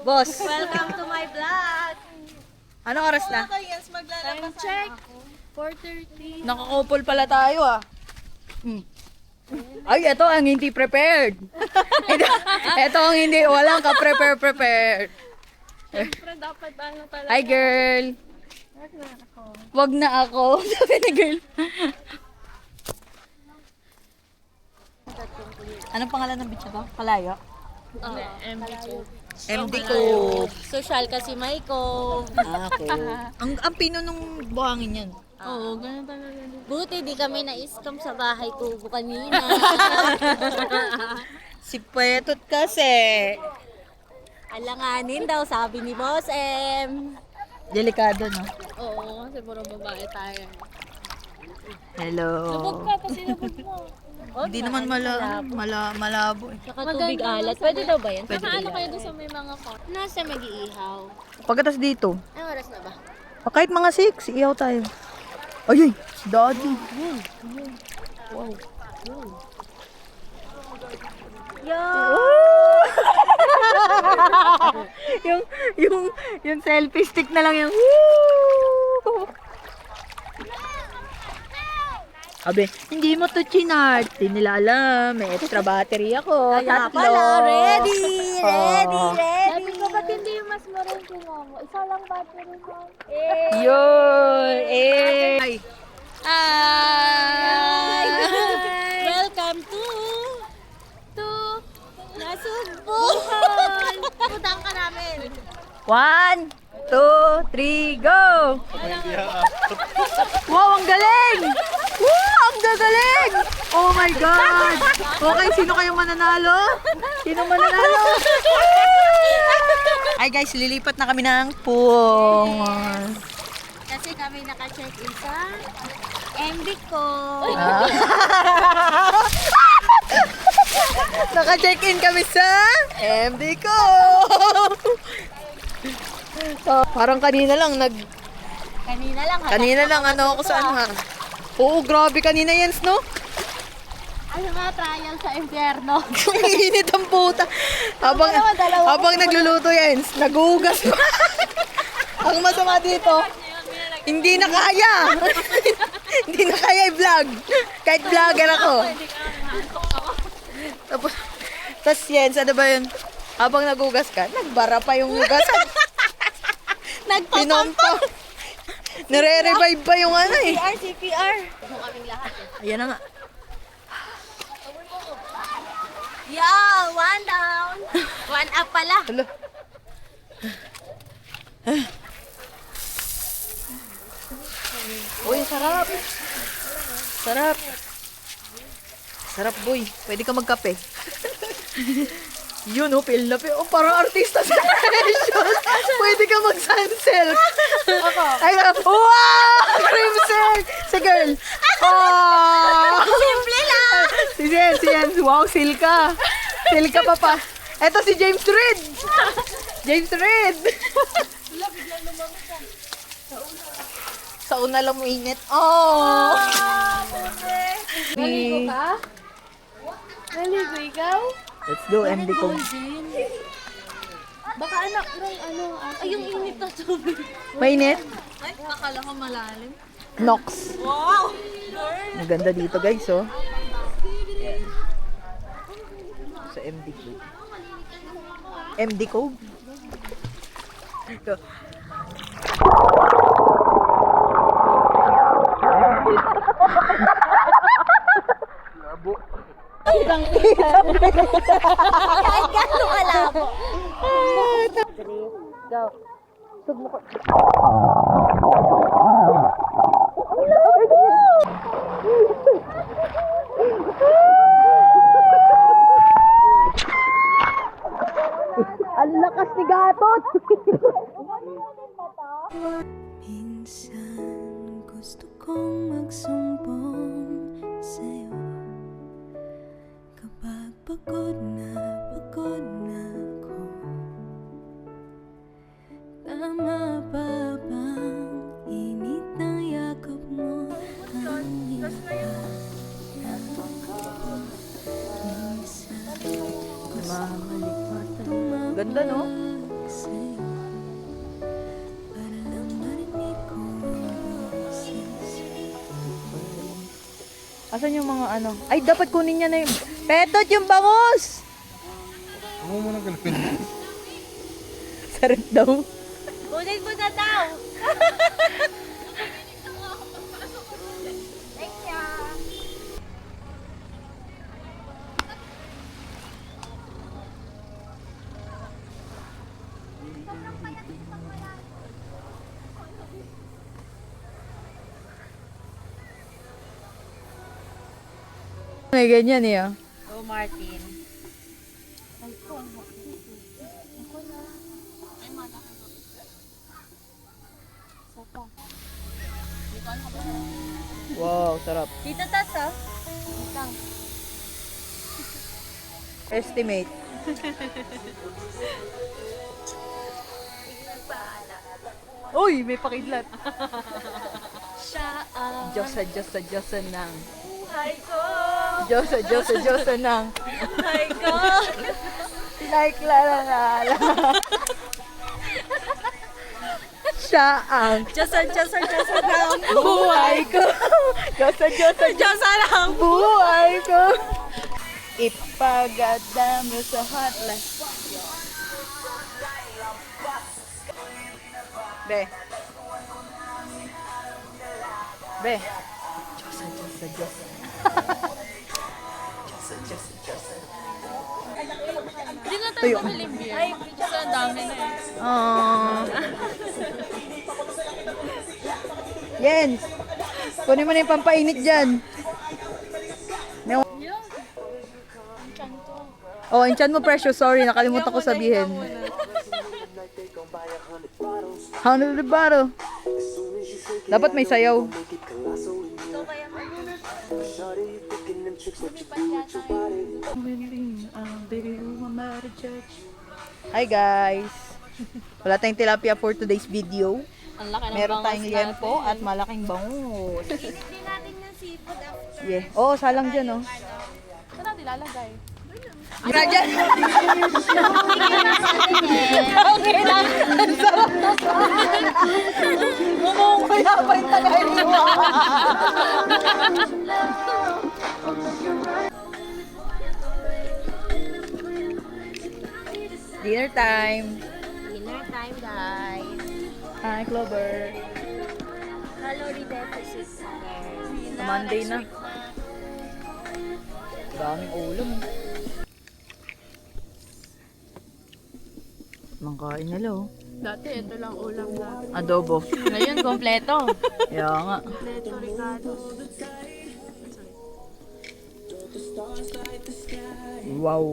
Boss, Welcome to my vlog. anong oras na? Yes, maglalabas check. 4.30. Nakakopol pala tayo ah. Hmm. Ay, ito ang hindi prepared. ito, ito ang hindi, walang ka-prepare prepared. Siyempre, dapat ano talaga. Hi girl. Wag na ako. Sabi ni girl. Anong pangalan ng beach na to? Kalayo? Oo, ko. MD ko. Social kasi Maiko. Ah, okay. ang, ang pino nung buhangin yan. Oo, ganun talaga. Buti di kami na-scam sa bahay tubo kanina. Si Petot kasi. Alanganin daw, sabi ni Boss M. Delikado, no? Oo, kasi puro babae tayo. Hello. ka, kasi lubog mo. Hindi naman mala, mala, malabo eh. Saka tubig alat. Pwede daw ba yan? Pwede Saka ano kayo doon sa may mga pot? Nasa mag-iihaw. Pagkatas dito, Ay, oras na ba? ah, kahit mga 6, iyaw tayo. Ayun, daddy. Yo! yung, yung, yung selfie stick na lang yung woo! Abe, hindi mo to chinart. Hindi nila alam. May extra battery ako. Kaya Tatlo. pala, ready! Ready, Oh. ready! Sabi ko, ba't hindi mas maroon Momo? Isa lang battery mo. Eh! Yun! Eh! Ay. Hi! Welcome to to Nasugbo! Putang ka namin! One, two, three, go! Wow, ang galing! Wow, ang gagaling! Oh my God! Okay, sino kayo mananalo? Sino mananalo? Ay guys, lilipat na kami ng pool. Kasi kami naka-check-in sa MD ko. Naka-check-in kami sa MD ko! So, parang kanina lang nag Kanina lang. kanina lang ano ako sa ano ha. Oo, grabe kanina Jens, no? Ano nga trial sa impyerno? Init ang puta. Habang, Dalawa, dalawa. habang nagluluto yan, naguhugas pa. ang masama dito, hindi na kaya. hindi na kaya i-vlog. Kahit vlogger ako. Tapos, tapos Jens, ano ba yun? Habang nagugas ka, nagbara pa yung hugasan. Pinompa. Nare-revive pa yung ano eh. CPR, CPR. Mo kaming lahat eh. Ayan na nga. Yo, one down. One up pala. Hello. Uy, sarap. Sarap. Sarap, boy. Pwede ka magkape. Yun, oh, feel na feel. Oh, parang artista sa fashion. Pwede ka mag-sunsel. Ako. Ay, wow! Cream silk! Si girl. Oh! Simple lang. Si Jen, si Jen. Wow, silka. Silka pa pa. Eto si James Reed. James Reed. Sa una lang mo init. Oh! Naligo ka? Naligo ikaw? Let's go, MD ko. Baka anak ng ano, ay yung init na tubig. Mainit? Ay, akala ko malalim. Nox. Wow! Ang ganda dito, guys, oh. Ayan. Sa MD ko. MD Cove. Ito. Kahit gano'n ka lang. Go. Ang pagod na pagod na ako Tama ba bang init ng yakap mo ang hirap Minsan gusto kong Ganda, no? gising Para lang marinig ko ang boses Asan yung mga ano? Ay, dapat kunin niya na yung... Petot yung bangus! Ako mo nang galapin. Sarap daw. Kunin mo na daw. May ganyan eh. ah. Oh, Martin. Wow, sarap. Dito tas ah. Dito. Estimate. Uy, may pakidlat. Siya ang Diyosa, Diyosa, Diyosa nang. buhay ko. Diyosa, Diyosa, Diyosa nang. Buhay ko. Like la la la la. Siya ang Diyosa, Diyosa, Diyosa lang. buhay ko. Diyosa, Diyosa, Diyosa lang. buhay ko. Ipagadam mo sa hotline. Be. Be. Diyosa, Diyosa. Diyosa, Tuyo. Ay, kasi ang dami na eh. Ah. Jens, kunin mo na yung pampainit dyan. May... Oh, enchan mo precious. Sorry, nakalimutan ko sabihin. Hundred the bottle. Dapat may sayaw. Ito kaya Hi guys. Wala tayong tilapia for today's video. Ang laki ng Meron tayong liempo at malaking bangus. Hindi natin yung seafood after. Yeah. Oh, salang dyan oh. Saan natin lalagay? Mira dyan. Okay lang. Mamumaya pa yung tagay mo. Dinner time. Dinner time, guys. Hi, Clover. Calorie deficit. Sa Monday na. Daming ulam. Mangkain nila oh. Dati, ito lang ulam natin. Adobo. Ngayon, kompleto. Kaya nga. Kompleto, Ricardo. Wow.